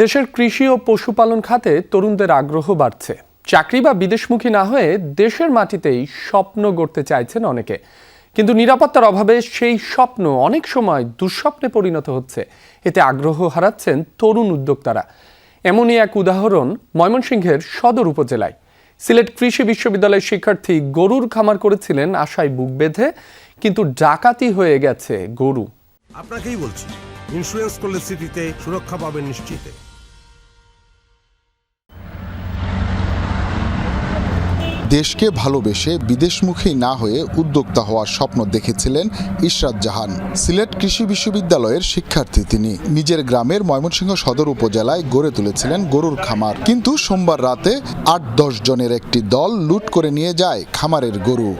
দেশের কৃষি ও পশুপালন খাতে তরুণদের আগ্রহ বাড়ছে। চাকরি বা বিদেশমুখী না হয়ে দেশের মাটিতেই স্বপ্ন গড়তে চাইছেন অনেকে। কিন্তু নিরাপত্তার অভাবে সেই স্বপ্ন অনেক সময় দুঃস্বপ্নে পরিণত হচ্ছে। এতে আগ্রহ হারাচ্ছেন তরুণ উদ্যোক্তারা। এমনই এক উদাহরণ ময়মনসিংহের সদর উপজেলায়। সিলেট কৃষি বিশ্ববিদ্যালয়ের শিক্ষার্থী গরুর খামার করেছিলেন, আশায় বুক বেঁধে, কিন্তু ডাকাতি হয়ে গেছে গরু। আপনাকেই বলছি ইন্স্যুরেন্স করলে স্মৃতিতে সুরক্ষা পাবেন নিশ্চিতে। দেশকে ভালোবেসে বিদেশমুখী না হয়ে উদ্যোক্তা হওয়ার স্বপ্ন দেখেছিলেন ইশরাত জাহান। সিলেট কৃষি বিশ্ববিদ্যালয়ের শিক্ষার্থী তিনি। নিজের গ্রামের ময়মনসিংহ সদর উপজেলায় গড়ে তুলেছিলেন গরুর খামার। কিন্তু সোমবার রাতে আট দশ জনের একটি দল লুট করে নিয়ে যায় খামারের গরু।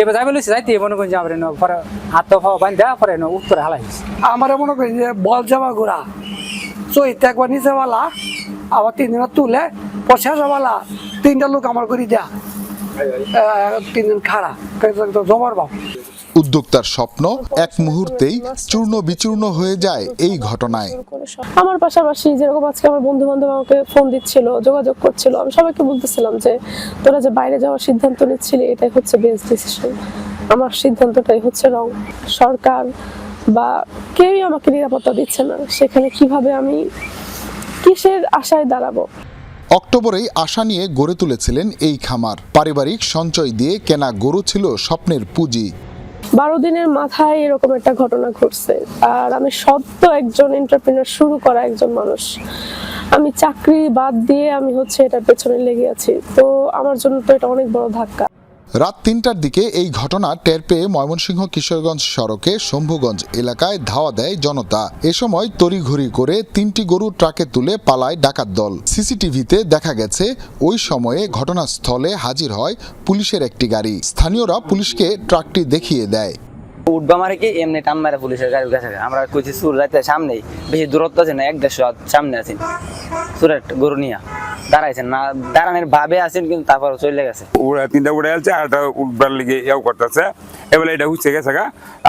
এবার যাবে লইছে যাইতে মনে করেন যাবে না পরে হাত তো খাওয়া বান্ধা পরে না উত্তরে হালাইছি আমার মনে করেন যে বল জামা ঘোরা চৈতে একবার নিচেওয়ালা আবার তিন দিন তুলে পয়সাওয়ালা তিনটা লোক আমার করি দেয়া। আহ, তিন দিন খাড়া জমার বাপ। উদ্যোক্তার স্বপ্ন এক মুহূর্তেই চূর্ণ বিচূর্ণ হয়ে যায় এই ঘটনায়। আমার পাশাপাশি যেরকম আজকে আমার বন্ধু বান্ধব আমাকে ফোন দিচ্ছিল যোগাযোগ করছিল আমি সবাইকে বলতেছিলাম যে তোরা যে বাইরে যাওয়ার সিদ্ধান্ত নিচ্ছিলি এটাই হচ্ছে বেস্ট ডিসিশন আমার সিদ্ধান্তটাই হচ্ছে রং সরকার বা কেউই আমাকে নিরাপত্তা দিচ্ছে না। সেখানে কীভাবে আমি কিসের আশায় দাঁড়াবো? অক্টোবরেই আশা নিয়ে গড়ে তুলেছিলেন এই খামার। পারিবারিক সঞ্চয় দিয়ে কেনা গরু ছিল স্বপ্নের পুঁজি। বারো দিনের মাথায় এরকম একটা ঘটনা ঘটছে। আর আমি সদ্য একজন এন্টারপ্রিনার শুরু করা একজন মানুষ। আমি চাকরি বাদ দিয়ে আমি হচ্ছে এটার পেছনে লেগে আছি। তো আমার জন্য তো এটা অনেক বড় ধাক্কা। রাত তিনটার দিকে এই ঘটনা টের পেয়ে ময়মনসিংহ কিশোরগঞ্জ সড়কে শম্ভুগঞ্জ এলাকায় ধাওয়া দেয় জনতা। এ সময় তড়িঘড়ি করে তিনটি গরু ট্রাকে তুলে পালায় ডাকাত দল। সিসিটিভিতে দেখা গেছে, ওই সময়ে ঘটনাস্থলে হাজির হয় পুলিশের একটি গাড়ি। স্থানীয়রা পুলিশকে ট্রাকটি দেখিয়ে দেয়। উঠবা মারে কি? এমনি টান মারে পুলিশের গাড়ির কাছে আমরা কইছি সুর যাইতে সামনেই। বেশি দূরত্ব আছে না? এক দেড়শো সামনে আছেন সুরের গরু নিয়া। দাঁড়াইছেন না দাঁড়ানোর ভাবে আছেন কিন্তু তারপর চলে গেছে। উড়ে তিনটা উড়ে আসছে আর একটা উঠবার লিগে ইয়েও করতেছে। এবার এটা উঠছে গেছে গা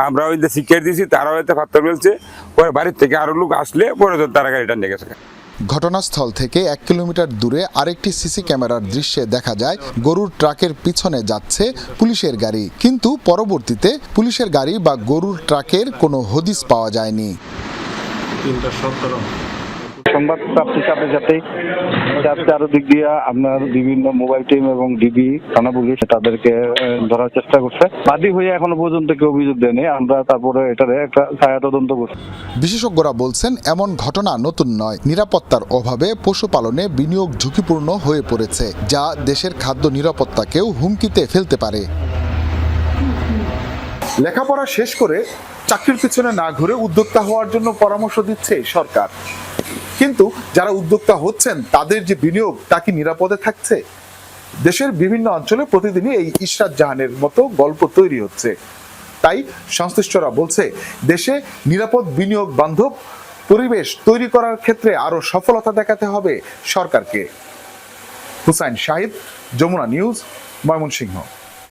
আমরা ওই শিক্ষা দিয়েছি তারাও এতে ফাত্তর ফেলছে। পরে বাড়ির থেকে আরও লোক আসলে পরে তো তারা গাড়িটা নিয়ে গেছে ঘটনাস্থল থেকে এক কিলোমিটার দূরে আরেকটি সিসি ক্যামেরার দৃশ্যে দেখা যায় গরুর ট্রাকের পিছনে যাচ্ছে পুলিশের গাড়ি। কিন্তু পরবর্তীতে পুলিশের গাড়ি বা গরুর ট্রাকের কোনো হদিস পাওয়া যায়নি। সংবাদ সাথে সাথে চার- চারদিক দিয়ে আপনার বিভিন্ন মোবাইল টিম এবং ডিবি থানা পুলিশ তাদেরকে ধরার চেষ্টা করছে। বাদী হয়ে এখনও পর্যন্ত কেউ অভিযোগ দেয়নি। আমরা তারপরে এটারে একটা ছায়া তদন্ত করছি। বিশেষজ্ঞরা বলছেন এমন ঘটনা নতুন নয়। নিরাপত্তার অভাবে পশুপালনে বিনিয়োগ ঝুঁকিপূর্ণ হয়ে পড়েছে যা দেশের খাদ্য নিরাপত্তাকেও হুমকিতে ফেলতে পারে। লেখাপড়া শেষ করে চাকরির পিছনে না ঘুরে উদ্যোক্তা হওয়ার জন্য পরামর্শ দিচ্ছে সরকার। কিন্তু যারা উদ্যোক্তা হচ্ছেন, তাদের যে বিনিয়োগ, তা কি নিরাপদে থাকছে? দেশের বিভিন্ন অঞ্চলে প্রতিদিনই এই ইশরাত জাহানের মতো গল্প তৈরি হচ্ছে। তাই সংশ্লিষ্টরা বলছে, দেশে নিরাপদ বিনিয়োগ বান্ধব পরিবেশ তৈরি করার ক্ষেত্রে আরও সফলতা দেখাতে হবে সরকারকে। হুসাইন শাহিদ যমুনা নিউজ, ময়মনসিংহ।